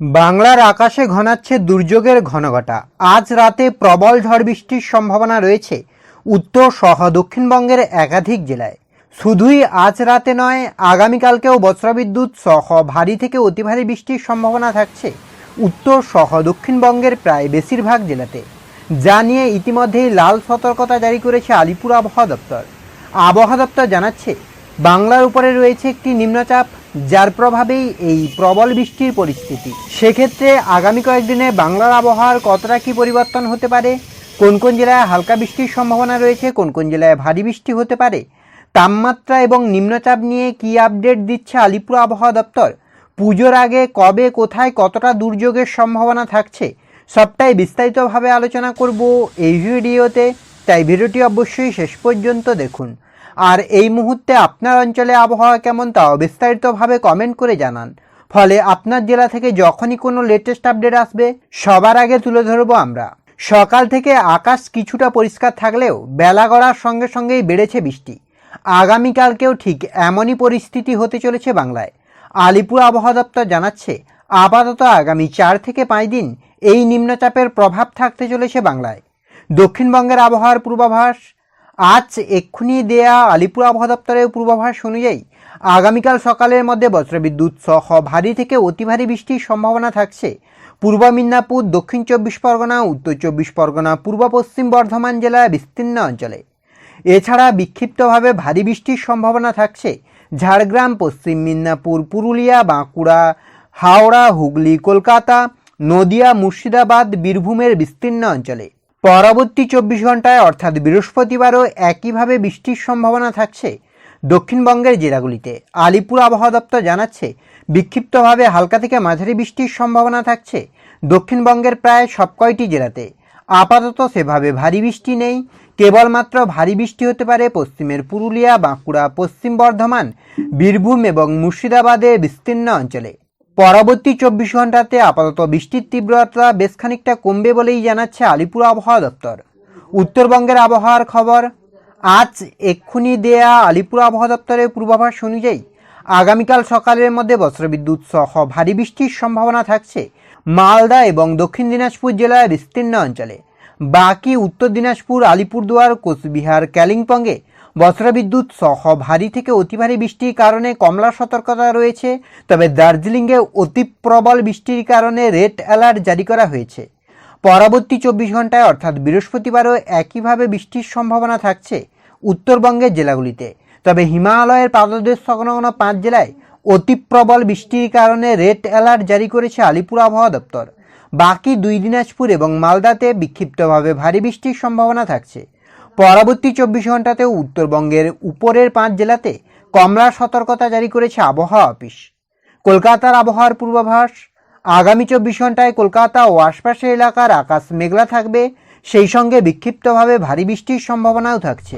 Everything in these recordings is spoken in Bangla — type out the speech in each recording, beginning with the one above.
বাংলার আকাশে ঘনাচ্ছে দুর্যোগের ঘনঘটা। আজ রাতে প্রবল ঝড় বৃষ্টির সম্ভাবনা রয়েছে উত্তর সহ দক্ষিণবঙ্গের একাধিক জেলায়। শুধুই আজ রাতে নয়, আগামীকালকেও বজ্রবিদ্যুৎ সহ ভারী থেকে অতি ভারী বৃষ্টির সম্ভাবনা থাকছে উত্তর সহ দক্ষিণবঙ্গের প্রায় বেশিরভাগ জেলাতে। যা নিয়ে ইতিমধ্যেই লাল সতর্কতা জারি করেছে আলিপুর আবহাওয়া দপ্তর। আবহাওয়া দপ্তর জানাচ্ছে, বাংলার উপরে রয়েছে একটি নিম্নচাপ যার প্রভাবেই এই প্রবল বৃষ্টির পরিস্থিতি। সেক্ষেত্রে আগামী কয়েকদিনে বাংলার আবহাওয়ার কতটা কী পরিবর্তন হতে পারে, কোন কোন জেলায় হালকা বৃষ্টির সম্ভাবনা রয়েছে, কোন কোন জেলায় ভারী বৃষ্টি হতে পারে, তাপমাত্রা এবং নিম্নচাপ নিয়ে কী আপডেট দিচ্ছে আলিপুর আবহাওয়া দপ্তর, পুজোর আগে, কবে, কোথায় কতটা দুর্যোগের সম্ভাবনা থাকছে, সবটাই বিস্তারিতভাবে আলোচনা করব এই ভিডিওতে। তাই ভিডিওটি অবশ্যই শেষ পর্যন্ত দেখুন। আর এই মুহূর্তে আপনার অঞ্চলে আবহাওয়া কেমন তাও বিস্তারিতভাবে কমেন্ট করে জানান। ফলে আপনার জেলা থেকে যখনই কোনো লেটেস্ট আপডেট আসবে, সবার আগে তুলে ধরবো আমরা। সকাল থেকে আকাশ কিছুটা পরিষ্কার থাকলেও বেলা গড়ার সঙ্গে সঙ্গেই বেড়েছে বৃষ্টি। আগামীকালকেও ঠিক এমনই পরিস্থিতি হতে চলেছে বাংলায়। আলিপুর আবহাওয়া দপ্তর জানাচ্ছে, আপাতত আগামী চার থেকে পাঁচ দিন এই নিম্নচাপের প্রভাব থাকতে চলেছে বাংলায়। দক্ষিণবঙ্গের আবহাওয়ার পূর্বাভাস আজ এক্ষুনি দেয়া আলিপুর আবহাওয়া দপ্তরের পূর্বাভাস অনুযায়ী আগামীকাল সকালের মধ্যে বজ্রবিদ্যুৎ সহ ভারী থেকে অতি ভারী বৃষ্টির সম্ভাবনা থাকছে। পূর্ব মিদনাপুর, দক্ষিণ চব্বিশ পরগনা, উত্তর চব্বিশ পরগনা, পূর্ব পশ্চিম বর্ধমান জেলার বিস্তীর্ণ অঞ্চলে। এছাড়া বিক্ষিপ্তভাবে ভারী বৃষ্টির সম্ভাবনা থাকছে। ঝাড়গ্রাম, পশ্চিম মিদনাপুর, পুরুলিয়া, বাঁকুড়া, হাওড়া, হুগলি, কলকাতা, নদিয়া, মুর্শিদাবাদ, বীরভূমের বিস্তীর্ণ অঞ্চলে। পরবর্তী চব্বিশ ঘন্টায়, অর্থাৎ বৃহস্পতিবারও একইভাবে বৃষ্টির সম্ভাবনা থাকছে দক্ষিণবঙ্গের জেলাগুলিতে। আলিপুর আবহাওয়া দপ্তর জানাচ্ছে, বিক্ষিপ্তভাবে হালকা থেকে মাঝারি বৃষ্টির সম্ভাবনা থাকছে দক্ষিণবঙ্গের প্রায় সব কয়টি জেলাতে। আপাতত সেভাবে ভারী বৃষ্টি নেই, কেবলমাত্র ভারী বৃষ্টি হতে পারে পশ্চিমের পুরুলিয়া, বাঁকুড়া, পশ্চিম বর্ধমান, বীরভূম এবং মুর্শিদাবাদের বিস্তীর্ণ অঞ্চলে। পরবর্তী চব্বিশ ঘন্টাতে আপাতত বৃষ্টির তীব্রতা বেশ খানিকটা কমবে বলেই জানাচ্ছে আলিপুর আবহাওয়া দপ্তর। উত্তরবঙ্গের আবহাওয়ার খবর, আজ এক্ষুনি দেয়া আলিপুর আবহাওয়া দপ্তরের পূর্বাভাস অনুযায়ী আগামীকাল সকালের মধ্যে বজ্রবিদ্যুৎ সহ ভারী বৃষ্টির সম্ভাবনা থাকছে মালদা এবং দক্ষিণ দিনাজপুর জেলার বিস্তীর্ণ অঞ্চলে। বাকি উত্তর দিনাজপুর, আলিপুরদুয়ার, কোচবিহার, কালিম্পংয়ে বজ্রবিদ্যুৎ সহ ভারী থেকে অতি ভারী বৃষ্টির কারণে কমলা সতর্কতা রয়েছে, তবে দার্জিলিংয়ে অতি প্রবল বৃষ্টির কারণে রেড অ্যালার্ট জারি করা হয়েছে। পরবর্তী চব্বিশ ঘন্টায় অর্থাৎ বৃহস্পতিবারও একইভাবে বৃষ্টির সম্ভাবনা থাকছে উত্তরবঙ্গের জেলাগুলিতে। তবে হিমালয়ের পাদদেশ সংলগ্ন পাঁচ জেলায় অতি প্রবল বৃষ্টির কারণে রেড অ্যালার্ট জারি করেছে আলিপুর আবহাওয়া দপ্তর। বাকি দুই দিনাজপুর এবং মালদাতে বিক্ষিপ্তভাবে ভারী বৃষ্টির সম্ভাবনা থাকছে। পরবর্তী চব্বিশ ঘন্টাতেও উত্তরবঙ্গের উপরের পাঁচ জেলাতে কমলা সতর্কতা জারি করেছে আবহাওয়া অফিস। কলকাতার আবহাওয়ার পূর্বাভাস, আগামী চব্বিশ ঘন্টায় কলকাতা ও আশপাশের এলাকার আকাশ মেঘলা থাকবে, সেই সঙ্গে বিক্ষিপ্তভাবে ভারী বৃষ্টির সম্ভাবনাও থাকছে।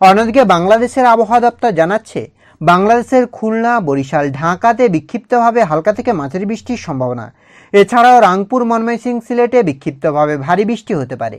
অন্যদিকে বাংলাদেশের আবহাওয়া দপ্তর জানাচ্ছে, বাংলাদেশের খুলনা, বরিশাল, ঢাকাতে বিক্ষিপ্তভাবে হালকা থেকে মাঝারি বৃষ্টির সম্ভাবনা। এছাড়াও রাংপুর, ময়মনসিংহ সিলেটে বিক্ষিপ্তভাবে ভারী বৃষ্টি হতে পারে।